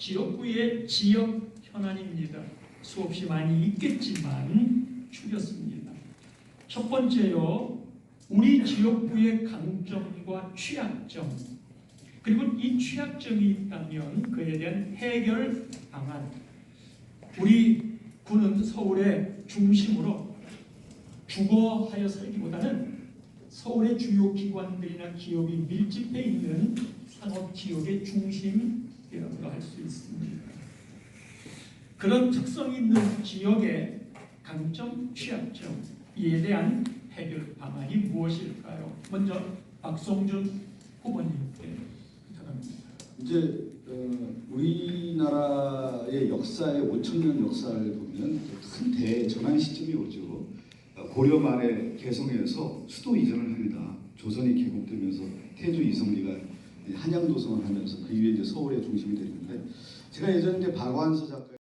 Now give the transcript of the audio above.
지역구의 지역 현안입니다. 수없이 많이 있겠지만 추렸습니다. 첫 번째요, 우리 지역구의 강점과 취약점, 그리고 이 취약점이 있다면 그에 대한 해결 방안. 우리 구는 서울의 중심으로 주거하여 살기보다는 서울의 주요 기관들이나 기업이 밀집해 있는 산업 지역의 중심 이라고 할 수 있습니다. 그런 특성 있는 지역의 강점, 취약점 이에 대한 해결 방안이 무엇일까요? 먼저 박성준 후보님께 부탁합니다. 이제 어, 우리나라의 역사의 5천 년 역사를 보면 큰 대전환 시점이 오죠. 어, 고려 말에 개성에서 수도 이전을 합니다. 조선이 개국되면서 태조 이성리가 한양도성을 하면서 그 이후에 이제 서울의 중심이 되는데 제가 예전에 이제 박완서 작가